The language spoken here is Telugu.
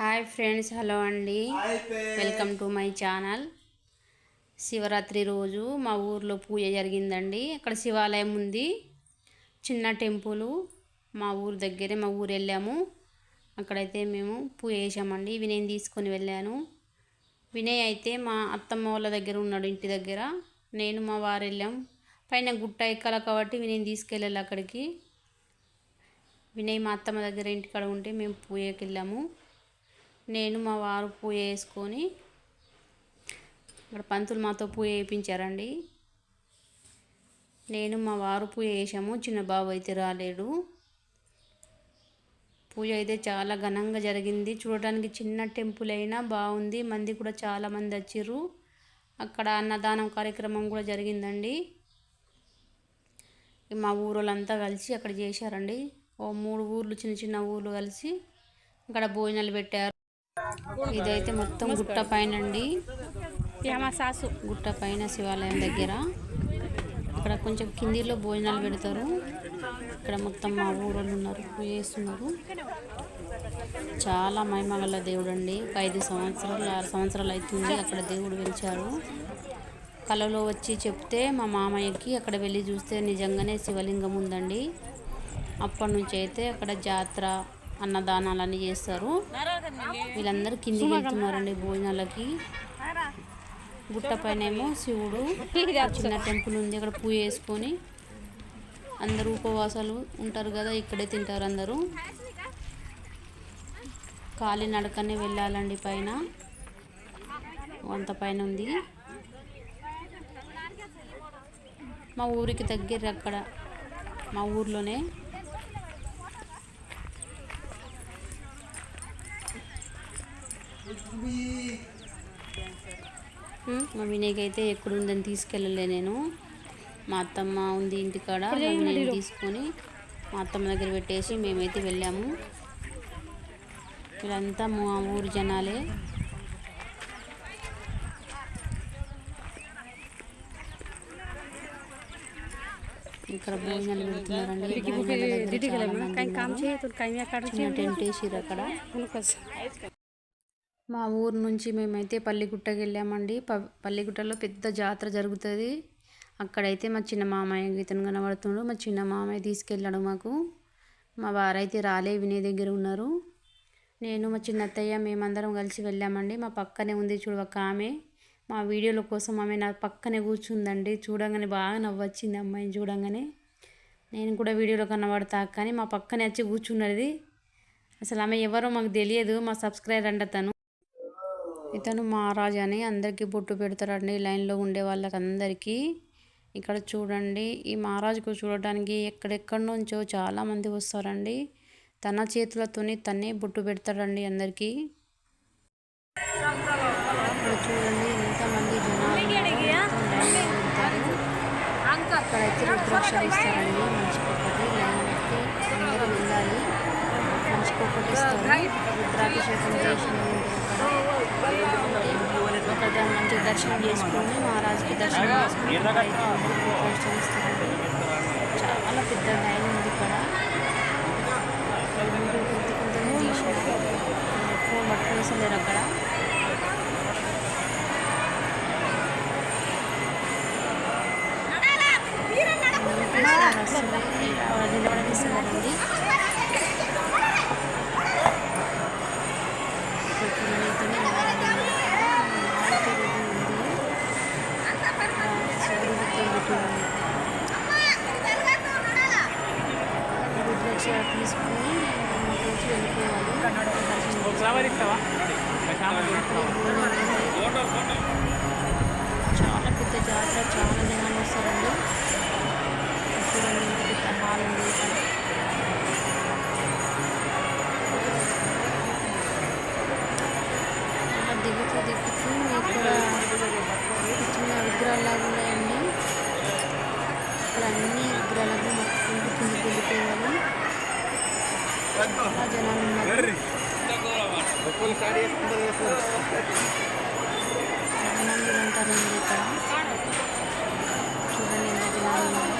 హాయ్ ఫ్రెండ్స్ హలో అండి. Welcome to my channel. Shivaratri రోజు మా ఊర్లో పూజ జరిగిందండి. అక్కడ శివాలయం ఉంది. చిన్న టెంపుల్ మా ఊరు దగ్గరే మా ఊరు వెళ్ళాము. అక్కడైతే మేము పూజ చేసామండి వినయ్ తీసుకొని వెళ్ళాను. వినయ్ అయితే మా అత్తమ్మ వాళ్ళ దగ్గర ఉన్నాడు ఇంటి దగ్గర. నేను మా వారు వెళ్ళాం. పైన గుట్ట ఎక్కాల కాబట్టి వినయ్ తీసుకెళ్ళాలి అక్కడికి. వినయ్ మా అత్తమ్మ దగ్గర ఇంటికాడ ఉంటే మేము పూజకి వెళ్ళాము. నేను మా వారు పూజ చేసుకొని ఇక్కడ పంతులు మాతో పూజ చేయించారండి. నేను మా వారు పూజ చేసాము చిన్న బాబు అయితే రాలేడు. పూజ అయితే చాలా ఘనంగా జరిగింది. చూడటానికి చిన్న టెంపుల్ అయినా బాగుంది. మంది కూడా చాలా మంది వచ్చారు అక్కడ అన్నదానం కార్యక్రమం కూడా జరిగిందండి. మా ఊరోళ్ళంతా కలిసి అక్కడ చేశారండి. ఓ మూడు ఊర్లు చిన్న చిన్న ఊర్లు కలిసి అక్కడ భోజనాలు పెట్టారు. ఇదైతే మొత్తం గుట్ట పైన అండి సాసు గుట్ట పైన శివాలయం దగ్గర. ఇక్కడ కొంచెం కిందిలో భోజనాలు పెడతారు. ఇక్కడ మొత్తం మా ఊరోళ్ళు ఉన్నారు చేస్తున్నారు. చాలా మహిమగల దేవుడు అండి ఒక ఐదు సంవత్సరాలు ఆరు సంవత్సరాలు అవుతుంది అక్కడ దేవుడు వెలిచారు. కలలో వచ్చి చెప్తే మా మామయ్యకి అక్కడ వెళ్ళి చూస్తే నిజంగానే శివలింగం ఉందండి. అప్పటి నుంచి అయితే అక్కడ జాతర అన్నదానాలన్నీ చేస్తారు. వీళ్ళందరూ కిందికి వెళ్తున్నారండి భోజనాలకి. గుట్ట పైన ఏమో శివుడు చిన్న టెంపుల్ ఉంది అక్కడ పూజ వేసుకొని అందరూ ఉపవాసాలు ఉంటారు కదా ఇక్కడే తింటారు అందరూ. కాలి నడకనే వెళ్ళాలండి పైన. అంత పైన ఉంది. మా ఊరికి దగ్గర అక్కడ మా ఊర్లోనే మా వినయ్కి అయితే ఎక్కడుందని తీసుకెళ్ళలే నేను. మా అత్తమ్మ ఉంది ఇంటికాడ వినయ్ని తీసుకొని మా అత్తమ్మ దగ్గర పెట్టేసి మేమైతే వెళ్ళాము. వీళ్ళంతా మా ఊరు జనాలే. ఇక్కడ భోజనాలు పెడుతున్నారండి. టెంట్ అక్కడ. మా ఊరు నుంచి మేమైతే పల్లిగుట్టకి వెళ్ళామండి ప పల్లిగుట్టలో పెద్ద జాతర జరుగుతుంది. అక్కడైతే మా చిన్న మామయ్య ఇతను కనబడుతున్నాడు మా చిన్న మామయ్య తీసుకెళ్ళాడు మాకు. మా వారైతే రాలే వినే దగ్గర ఉన్నారు. నేను మా చిన్నత్తయ్య మేమందరం కలిసి వెళ్ళామండి. మా పక్కనే ఉంది చూడు ఒక ఆమె. మా వీడియోల కోసం ఆమె నా పక్కనే కూర్చుందండి. చూడంగానే బాగా నవ్వొచ్చింది అమ్మాయిని చూడంగానే. నేను కూడా వీడియోలో కనబడతా కానీ మా పక్కనే వచ్చి కూర్చున్నది. అసలు ఆమె ఎవరో మాకు తెలియదు. మా సబ్స్క్రైబర్ అంట తను. ఇతను మహారాజ్ అని అందరికీ బొట్టు పెడతారండి లైన్లో ఉండే వాళ్ళకి అందరికీ ఇక్కడ చూడండి. ఈ మహారాజుకు చూడటానికి ఎక్కడెక్కడి నుంచో చాలామంది వస్తారండి. తన చేతులతోని తనే బొట్టు పెడతాడండి అందరికీ. ఇక్కడ చూడండి ఎంతమంది జనాలు ఇక్కడైతే రుద్రాక్షలు ఇస్తారండి మనిషికొకటి లైన్ అందరూ వెళ్ళాలి ఇస్తారు. రుద్రాభిషేకం చేసిన అక్కడ మంచిగా దర్శనం చేసుకొని మహారాజుకి దర్శనం చేసుకొని చాలా పెద్ద లైన్ ఉంది ఇక్కడ. ఎక్కువ పట్టుకునేసలేరు అక్కడ. నిలబడనిస్తున్నారండి చాలా పెద్ద జాతర చాలా జనాలు వస్తారండి. చూడండి పెద్ద హాల్ ఉంది. దిగుతూ దిగుతూ ఇక్కడ చిన్న విగ్రహాలు ఉన్నాయండి. ఇక్కడ అన్ని విగ్రహాలకు మొక్కుకుంటూ కిందికి వెళ్ళిపోవాలి చాలా జనాలు ఉన్నారు జనాలు ఉంటారండి ఇక్కడ. చూడండి ఎంత జనాలు ఉన్నారు.